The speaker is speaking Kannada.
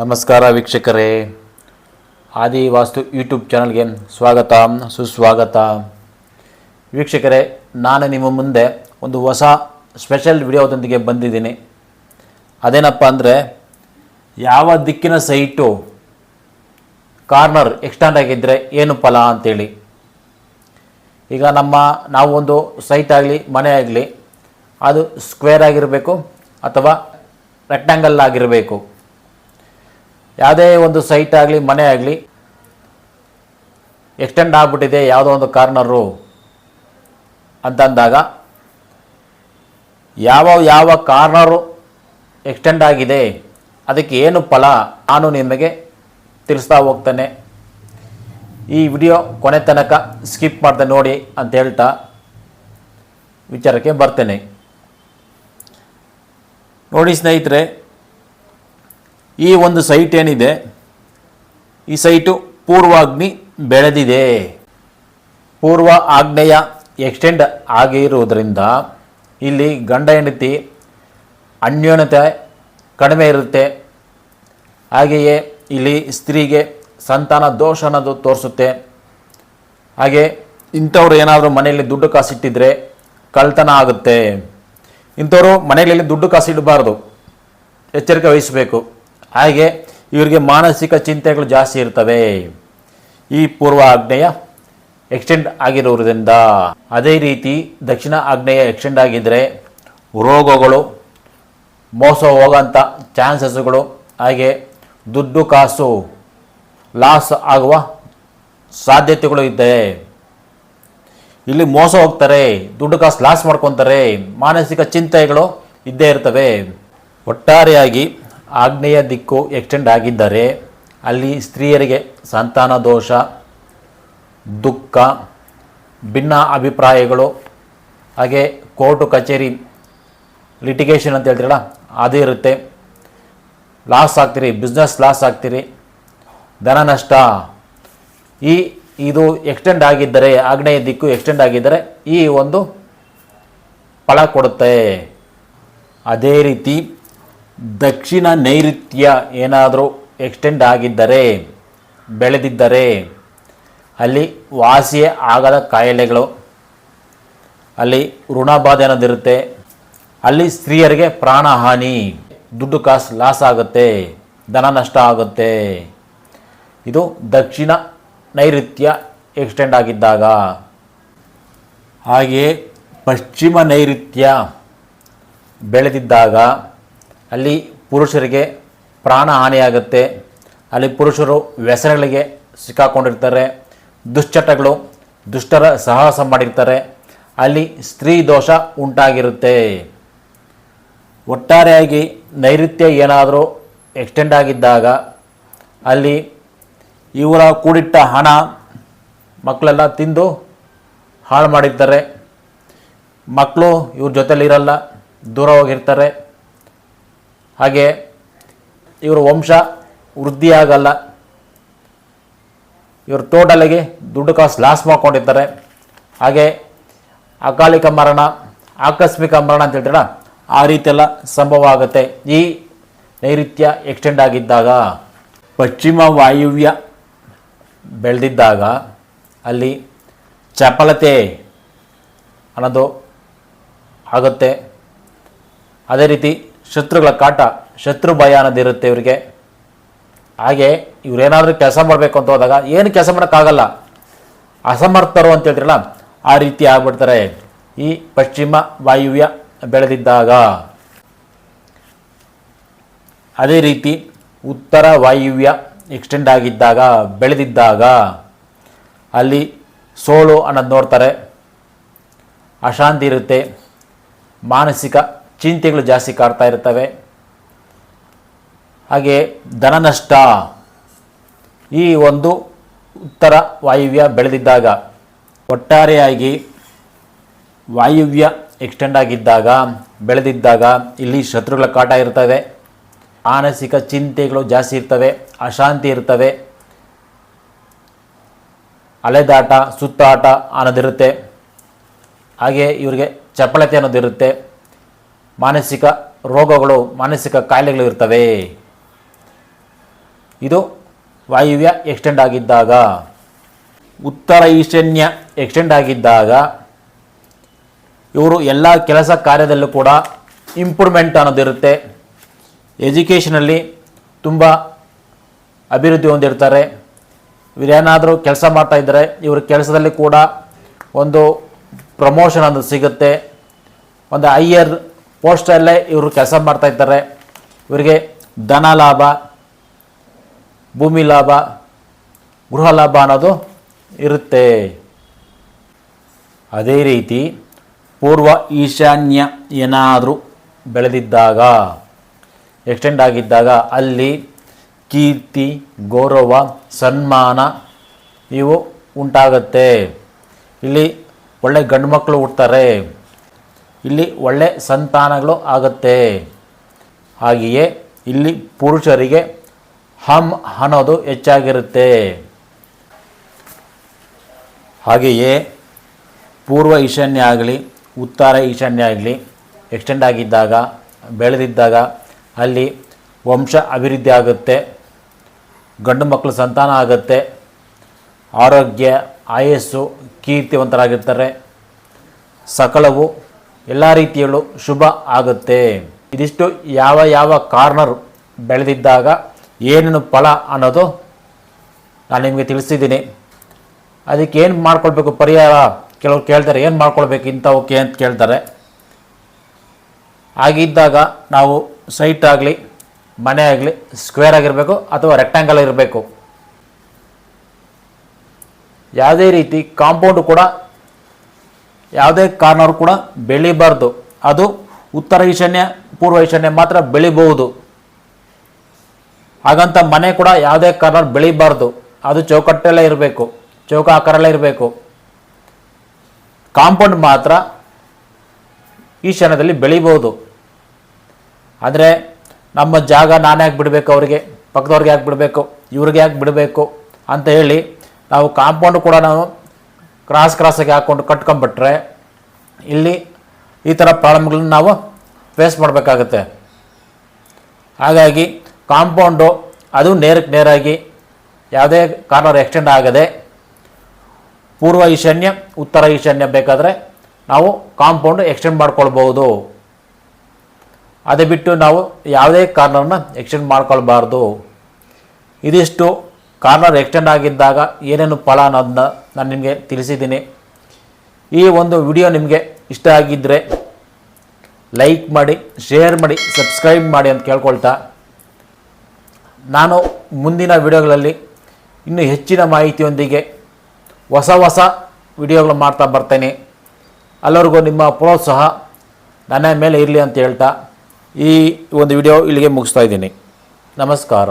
ನಮಸ್ಕಾರ ವೀಕ್ಷಕರೇ. ಆದಿ ವಾಸ್ತು ಯೂಟ್ಯೂಬ್ ಚಾನಲ್ಗೆ ಸ್ವಾಗತ, ಸುಸ್ವಾಗತ. ವೀಕ್ಷಕರೇ, ನಾನು ನಿಮ್ಮ ಮುಂದೆ ಒಂದು ಹೊಸ ಸ್ಪೆಷಲ್ ವಿಡಿಯೋದೊಂದಿಗೆ ಬಂದಿದ್ದೀನಿ. ಅದೇನಪ್ಪ ಅಂದರೆ, ಯಾವ ದಿಕ್ಕಿನ ಸೈಟು ಕಾರ್ನರ್ ಎಕ್ಸ್ಟ್ಯಾಂಡ್ ಆಗಿದ್ದರೆ ಏನು ಫಲ ಅಂತೇಳಿ. ಈಗ ನಮ್ಮ, ನಾವು ಒಂದು ಸೈಟ್ ಆಗಲಿ, ಮನೆ ಆಗಲಿ, ಅದು ಸ್ಕ್ವೇರ್ ಆಗಿರಬೇಕು ಅಥವಾ ರೆಕ್ಟ್ಯಾಂಗಲ್ ಆಗಿರಬೇಕು. ಯಾವುದೇ ಒಂದು ಸೈಟ್ ಆಗಲಿ, ಮನೆ ಆಗಲಿ ಎಕ್ಸ್ಟೆಂಡ್ ಆಗಿಬಿಟ್ಟಿದೆ ಯಾವುದೋ ಒಂದು ಕಾರ್ನರು ಅಂತಂದಾಗ ಯಾವ ಯಾವ ಕಾರ್ನರು ಎಕ್ಸ್ಟೆಂಡ್ ಆಗಿದೆ, ಅದಕ್ಕೆ ಏನು ಫಲ ನಾನು ನಿಮಗೆ ತಿಳಿಸ್ತಾ ಹೋಗ್ತೇನೆ. ಈ ವಿಡಿಯೋ ಕೊನೆ ತನಕ ಸ್ಕಿಪ್ ಮಾಡಿದೆ ನೋಡಿ ಅಂತ ಹೇಳ್ತಾ ವಿಚಾರಕ್ಕೆ ಬರ್ತೇನೆ. ನೋಡಿ ಸ್ನೇಹಿತರೆ ಈ ಒಂದು ಸೈಟ್ ಏನಿದೆ? ಈ ಸೈಟು ಪೂರ್ವಾಗ್ನಿ ಬೆಳೆದಿದೆ. ಪೂರ್ವ ಆಗ್ನೇಯ ಎಕ್ಸ್ಟೆಂಡ್ ಆಗಿರುವುದರಿಂದ ಇಲ್ಲಿ ಗಂಡ ಹೆಂಡತಿ ಅನ್ಯೋನ್ಯತೆ ಕಡಿಮೆ ಇರುತ್ತೆ. ಹಾಗೆಯೇ ಇಲ್ಲಿ ಸ್ತ್ರೀಗೆ ಸಂತಾನ ದೋಷ ಅನ್ನೋದು ತೋರಿಸುತ್ತೆ. ಹಾಗೆ ಇಂಥವ್ರು ಏನಾದರೂ ಮನೆಯಲ್ಲಿ ದುಡ್ಡು ಕಾಸಿಟ್ಟಿದ್ರೆ ಕಳ್ತನ ಆಗುತ್ತೆ. ಇಂಥವರು ಮನೆಯಲ್ಲಿ ದುಡ್ಡು ಕಾಸಿಡಬಾರ್ದು. ಎಚ್ಚರಿಕೆ ವಹಿಸಬೇಕು. ಹಾಗೆ ಇವರಿಗೆ ಮಾನಸಿಕ ಚಿಂತೆಗಳು ಜಾಸ್ತಿ ಇರ್ತವೆ. ಈ ಪೂರ್ವ ಆಗ್ನೇಯ ಎಕ್ಸ್ಟೆಂಡ್ ಆಗಿರುವುದರಿಂದ ಅದೇ ರೀತಿ ದಕ್ಷಿಣ ಆಗ್ನೇಯ ಎಕ್ಸ್ಟೆಂಡ್ ಆಗಿದ್ದರೆ ರೋಗಗಳು, ಮೋಸ ಹೋಗೋಂಥ ಚಾನ್ಸಸ್ಗಳು, ಹಾಗೆ ದುಡ್ಡು ಕಾಸು, ಲಾಸ್ ಆಗುವ ಸಾಧ್ಯತೆಗಳು ಇದೆ. ಇಲ್ಲಿ ಮೋಸ ಹೋಗ್ತಾರೆ, ದುಡ್ಡು ಕಾಸು ಲಾಸ್ ಮಾಡ್ಕೊತಾರೆ, ಮಾನಸಿಕ ಚಿಂತೆಗಳು ಇದ್ದೇ ಇರ್ತವೆ. ಒಟ್ಟಾರೆಯಾಗಿ ಆಗ್ನೇಯ ದಿಕ್ಕು ಎಕ್ಸ್ಟೆಂಡ್ ಆಗಿದ್ದರೆ ಅಲ್ಲಿ ಸ್ತ್ರೀಯರಿಗೆ ಸಂತಾನ ದೋಷ, ದುಃಖ, ಭಿನ್ನ ಅಭಿಪ್ರಾಯಗಳು, ಹಾಗೆ ಕೋರ್ಟು, ಕಚೇರಿ ಲಿಟಿಗೇಷನ್ ಅಂತ ಹೇಳ್ತೀರಲ್ಲ, ಅದು ಇರುತ್ತೆ. ಲಾಸ್ ಆಗ್ತೀರಿ ಬಿಸ್ನೆಸ್ ಲಾಸ್ ಆಗ್ತೀರಿ, ಧನ ನಷ್ಟ. ಈ, ಇದು ಎಕ್ಸ್ಟೆಂಡ್ ಆಗಿದ್ದರೆ, ಆಗ್ನೇಯ ದಿಕ್ಕು ಎಕ್ಸ್ಟೆಂಡ್ ಆಗಿದ್ದರೆ ಈ ಒಂದು ಫಲ ಕೊಡುತ್ತೆ. ಅದೇ ರೀತಿ ದಕ್ಷಿಣ ನೈಋತ್ಯ ಏನಾದರೂ ಎಕ್ಸ್ಟೆಂಡ್ ಆಗಿದ್ದರೆ, ಬೆಳೆದಿದ್ದರೆ, ಅಲ್ಲಿ ವಾಸಿಯೇ ಆಗದ ಕಾಯಿಲೆಗಳು, ಅಲ್ಲಿ ಋಣಬಾಧೆ ಅನ್ನೋದಿರುತ್ತೆ, ಅಲ್ಲಿ ಸ್ತ್ರೀಯರಿಗೆ ಪ್ರಾಣಹಾನಿ, ದುಡ್ಡು ಕಾಸು ಲಾಸ್ ಆಗುತ್ತೆ, ಧನ ನಷ್ಟ ಆಗುತ್ತೆ. ಇದು ದಕ್ಷಿಣ ನೈಋತ್ಯ ಎಕ್ಸ್ಟೆಂಡ್ ಆಗಿದ್ದಾಗ. ಹಾಗೆಯೇ ಪಶ್ಚಿಮ ನೈಋತ್ಯ ಬೆಳೆದಿದ್ದಾಗ ಅಲ್ಲಿ ಪುರುಷರಿಗೆ ಪ್ರಾಣ ಹಾನಿಯಾಗುತ್ತೆ. ಅಲ್ಲಿ ಪುರುಷರು ವ್ಯಸನಗಳಿಗೆ ಸಿಕ್ಕಾಕೊಂಡಿರ್ತಾರೆ. ದುಶ್ಚಟಗಳು ದುಷ್ಟರ ಸಾಹಸ ಮಾಡಿರ್ತಾರೆ. ಅಲ್ಲಿ ಸ್ತ್ರೀ ದೋಷ ಉಂಟಾಗಿರುತ್ತೆ. ಒಟ್ಟಾರೆಯಾಗಿ ನೈಋತ್ಯ ಏನಾದರೂ ಎಕ್ಸ್ಟೆಂಡ್ ಆಗಿದ್ದಾಗ ಅಲ್ಲಿ ಇವರ ಕೂಡಿಟ್ಟ ಹಣ ಮಕ್ಕಳೆಲ್ಲ ತಿಂದು ಹಾಳು ಮಾಡಿರ್ತಾರೆ. ಮಕ್ಕಳು ಇವ್ರ ಜೊತೆಲಿರಲ್ಲ, ದೂರ ಹೋಗಿರ್ತಾರೆ. ಹಾಗೆ ಇವರ ವಂಶ ವೃದ್ಧಿಯಾಗಲ್ಲ ಇವರು ಟೋಟಲಿಗೆ ದುಡ್ಡು ಕಾಸು ಲಾಸ್ ಮಾಡ್ಕೊಂಡಿರ್ತಾರೆ. ಹಾಗೆ ಅಕಾಲಿಕ ಮರಣ, ಆಕಸ್ಮಿಕ ಮರಣ ಅಂತ ಹೇಳ್ತೀರ ಆ ರೀತಿಯೆಲ್ಲ ಸಂಭವ ಆಗುತ್ತೆ. ಈ ನೈಋತ್ಯ ಎಕ್ಸ್ಟೆಂಡ್ ಆಗಿದ್ದಾಗ, ಪಶ್ಚಿಮ ವಾಯುವ್ಯ ಬೆಳೆದಿದ್ದಾಗ ಅಲ್ಲಿ ಚಪಲತೆ ಅನ್ನೋದು ಆಗುತ್ತೆ. ಅದೇ ರೀತಿ ಶತ್ರುಗಳ ಕಾಟ ಶತ್ರು ಭಯ ಅನ್ನೋದಿರುತ್ತೆ ಇವರಿಗೆ. ಹಾಗೆ ಇವರೇನಾದರೂ ಕೆಲಸ ಮಾಡಬೇಕು ಅಂತ ಹೋದಾಗ ಏನು ಕೆಲಸ ಮಾಡೋಕ್ಕಾಗಲ್ಲ. ಅಸಮರ್ಥರು ಅಂತ ಹೇಳ್ತಿರಲ್ಲ, ಆ ರೀತಿ ಆಗ್ಬಿಡ್ತಾರೆ. ಈ ಪಶ್ಚಿಮ ವಾಯುವ್ಯ ಬೆಳೆದಿದ್ದಾಗ. ಅದೇ ರೀತಿ ಉತ್ತರ ವಾಯುವ್ಯ ಎಕ್ಸ್ಟೆಂಡ್ ಆಗಿದ್ದಾಗ, ಬೆಳೆದಿದ್ದಾಗ. ಅಲ್ಲಿ ಸೋಳು ಅನ್ನೋದು ನೋಡ್ತಾರೆ. ಅಶಾಂತಿ ಇರುತ್ತೆ. ಮಾನಸಿಕ ಚಿಂತೆಗಳು ಜಾಸ್ತಿ ಕಾಡ್ತಾ ಇರ್ತವೆ. ಹಾಗೆ ಧನ ನಷ್ಟ ಈ ಒಂದು ಉತ್ತರ ವಾಯುವ್ಯ ಬೆಳೆದಿದ್ದಾಗ, ಒಟ್ಟಾರೆಯಾಗಿ ವಾಯುವ್ಯ ಎಕ್ಸ್ಟೆಂಡ್ ಆಗಿದ್ದಾಗ, ಬೆಳೆದಿದ್ದಾಗ ಇಲ್ಲಿ ಶತ್ರುಗಳ ಕಾಟ ಇರ್ತವೆ. ಮಾನಸಿಕ ಚಿಂತೆಗಳು ಜಾಸ್ತಿ ಇರ್ತವೆ, ಅಶಾಂತಿ ಇರ್ತವೆ. ಅಲೆದಾಟ, ಸುತ್ತಾಟ ಅನ್ನೋದಿರುತ್ತೆ. ಹಾಗೆ ಇವರಿಗೆ ಚಪಲತೆ ಅನ್ನೋದಿರುತ್ತೆ. ಮಾನಸಿಕ ರೋಗಗಳು, ಮಾನಸಿಕ ಕಾಯಿಲೆಗಳು ಇರ್ತವೆ. ಇದು ವಾಯುವ್ಯ ಎಕ್ಸ್ಟೆಂಡ್ ಆಗಿದ್ದಾಗ, ಉತ್ತರ ಈಶಾನ್ಯ ಎಕ್ಸ್ಟೆಂಡ್ ಆಗಿದ್ದಾಗ, ಇವರು ಎಲ್ಲ ಕೆಲಸ ಕಾರ್ಯದಲ್ಲೂ ಕೂಡ ಇಂಪ್ರೂವ್ಮೆಂಟ್ ಅನ್ನೋದಿರುತ್ತೆ ಎಜುಕೇಷನಲ್ಲಿ ತುಂಬ ಅಭಿವೃದ್ಧಿ ಹೊಂದಿರ್ತಾರೆ. ಇವರೇನಾದರೂ ಕೆಲಸ ಮಾಡ್ತಾ ಇದ್ದರೆ ಇವರ ಕೆಲಸದಲ್ಲಿ ಕೂಡ ಒಂದು ಪ್ರಮೋಷನ್ ಅನ್ನೋದು ಸಿಗುತ್ತೆ. ಒಂದು ಹೈಯರ್ ಪೋಸ್ಟಲ್ಲೇ ಇವರು ಕೆಲಸ ಮಾಡ್ತಾ ಇದ್ದಾರೆ. ಇವರಿಗೆ ಧನ ಲಾಭ, ಭೂಮಿ ಲಾಭ, ಗೃಹ ಲಾಭ ಅನ್ನೋದು ಇರುತ್ತೆ. ಅದೇ ರೀತಿ ಪೂರ್ವ ಈಶಾನ್ಯ ಏನಾದರೂ ಬೆಳೆದಿದ್ದಾಗ ಎಕ್ಸ್ಟೆಂಡ್ ಆಗಿದ್ದಾಗ ಅಲ್ಲಿ ಕೀರ್ತಿ, ಗೌರವ, ಸನ್ಮಾನ ಇವು ಉಂಟಾಗತ್ತೆ. ಇಲ್ಲಿ ಒಳ್ಳೆ ಗಂಡು ಮಕ್ಕಳು ಹುಡ್ತಾರೆ ಇಲ್ಲಿ ಒಳ್ಳೆ ಸಂತಾನಗಳು ಆಗುತ್ತೆ. ಹಾಗೆಯೇ ಇಲ್ಲಿ ಪುರುಷರಿಗೆ ಹಮ್ ಅನ್ನೋದು ಹೆಚ್ಚಾಗಿರುತ್ತೆ. ಹಾಗೆಯೇ ಪೂರ್ವ ಈಶಾನ್ಯ ಆಗಲಿ, ಉತ್ತರ ಈಶಾನ್ಯ ಆಗಲಿ ಎಕ್ಸ್ಟೆಂಡ್ ಆಗಿದ್ದಾಗ, ಬೆಳೆದಿದ್ದಾಗ ಅಲ್ಲಿ ವಂಶ ಅಭಿವೃದ್ಧಿ ಆಗುತ್ತೆ. ಗಂಡು ಮಕ್ಕಳು ಸಂತಾನ ಆಗುತ್ತೆ. ಆರೋಗ್ಯ, ಆಯಸ್ಸು ಕೀರ್ತಿವಂತರಾಗಿರ್ತಾರೆ. ಸಕಲವು ಎಲ್ಲ ರೀತಿಯಲ್ಲೂ ಶುಭ ಆಗುತ್ತೆ. ಇದಿಷ್ಟು ಯಾವ ಯಾವ ಕಾರ್ನರ್ ಬೆಳೆದಿದ್ದಾಗ ಏನೇನು ಫಲ ಅನ್ನೋದು ನಾನು ನಿಮಗೆ ತಿಳಿಸಿದ್ದೀನಿ. ಅದಕ್ಕೆ ಏನು ಮಾಡ್ಕೊಳ್ಬೇಕು ಪರಿಹಾರ? ಕೆಲವ್ರು ಕೇಳ್ತಾರೆ, ಏನು ಮಾಡ್ಕೊಳ್ಬೇಕು ಇಂಥವಕ್ಕೆ ಅಂತ ಕೇಳ್ತಾರೆ. ಹಾಗಿದ್ದಾಗ ನಾವು ಸೈಟ್ ಆಗಲಿ, ಮನೆ ಆಗಲಿ, ಸ್ಕ್ವೇರ್ ಆಗಿರಬೇಕು ಅಥವಾ ರೆಕ್ಟ್ಯಾಂಗಲ್ ಇರಬೇಕು ಯಾವುದೇ ರೀತಿ ಕಾಂಪೌಂಡ್ ಕೂಡ ಯಾವುದೇ ಕಾರ್ನರ್ ಕೂಡ ಬೆಳಿಬಾರ್ದು. ಅದು ಉತ್ತರ ಈಶಾನ್ಯ, ಪೂರ್ವ ಈಶಾನ್ಯ ಮಾತ್ರ ಬೆಳಿಬಹುದು. ಹಾಗಂತ ಮನೆ ಕೂಡ ಯಾವುದೇ ಕಾರ್ನರ್ ಬೆಳಿಬಾರ್ದು. ಅದು ಚೌಕಟ್ಟೆಲ್ಲ ಇರಬೇಕು. ಚೌಕ ಆಕಾರಲ್ಲೇ ಇರಬೇಕು. ಕಾಂಪೌಂಡ್ ಮಾತ್ರ ಈಶಾನ್ಯದಲ್ಲಿ ಬೆಳಿಬಹುದು. ಆದರೆ ನಮ್ಮ ಜಾಗ ನಾನು ಯಾಕೆ ಬಿಡಬೇಕು ಅವರಿಗೆ, ಪಕ್ಕದವ್ರಿಗೆ ಯಾಕೆ ಬಿಡಬೇಕು ಇವ್ರಿಗೆ ಯಾಕೆ ಬಿಡಬೇಕು ಅಂತ ಹೇಳಿ ನಾವು ಕಾಂಪೌಂಡ್ ಕೂಡ ನಾವು ಕ್ರಾಸ್ ಕ್ರಾಸಾಗಿ ಹಾಕ್ಕೊಂಡು ಕಟ್ಕೊಂಬಿಟ್ರೆ ಇಲ್ಲಿ ಈ ಥರ ಪ್ರಾಬ್ಲಮ್ಗಳನ್ನ ನಾವು ಫೇಸ್ ಮಾಡಬೇಕಾಗತ್ತೆ. ಹಾಗಾಗಿ ಕಾಂಪೌಂಡು ಅದು ನೇರಕ್ಕೆ ನೇರಾಗಿ ಯಾವುದೇ ಕಾರ್ನರ್ ಎಕ್ಸ್ಟೆಂಡ್ ಆಗದೆ ಪೂರ್ವ ಈಶಾನ್ಯ, ಉತ್ತರ ಈಶಾನ್ಯ ಬೇಕಾದರೆ ನಾವು ಕಾಂಪೌಂಡ್ ಎಕ್ಸ್ಟೆಂಡ್ ಮಾಡ್ಕೊಳ್ಬೋದು. ಅದೇ ಬಿಟ್ಟು ನಾವು ಯಾವುದೇ ಕಾರ್ನರ್ನ ಎಕ್ಸ್ಟೆಂಡ್ ಮಾಡ್ಕೊಳ್ಬಾರ್ದು. ಇದಿಷ್ಟು ಕಾರ್ನರ್ ಎಕ್ಸ್ಟೆಂಡ್ ಆಗಿದ್ದಾಗ ಏನೇನು ಫಲ ಅನ್ನೋದನ್ನ ನಾನು ನಿಮಗೆ ತಿಳಿಸಿದ್ದೀನಿ. ಈ ಒಂದು ವಿಡಿಯೋ ನಿಮಗೆ ಇಷ್ಟ ಆಗಿದ್ದರೆ ಲೈಕ್ ಮಾಡಿ, ಶೇರ್ ಮಾಡಿ, ಸಬ್ಸ್ಕ್ರೈಬ್ ಮಾಡಿ ಅಂತ ಕೇಳ್ಕೊಳ್ತಾ. ನಾನು ಮುಂದಿನ ವಿಡಿಯೋಗಳಲ್ಲಿ ಇನ್ನೂ ಹೆಚ್ಚಿನ ಮಾಹಿತಿಯೊಂದಿಗೆ ಹೊಸ ಹೊಸ ವಿಡಿಯೋಗಳು ಮಾಡ್ತಾ ಬರ್ತೇನೆ. ಎಲ್ಲರಿಗೂ ನಿಮ್ಮ ಪ್ರೋತ್ಸಾಹ ನನ್ನ ಮೇಲೆ ಇರಲಿ ಅಂತ ಹೇಳ್ತಾ ಈ ಒಂದು ವಿಡಿಯೋ ಇಲ್ಲಿಗೆ ಮುಗಿಸ್ತಾ ಇದ್ದೀನಿ. ನಮಸ್ಕಾರ.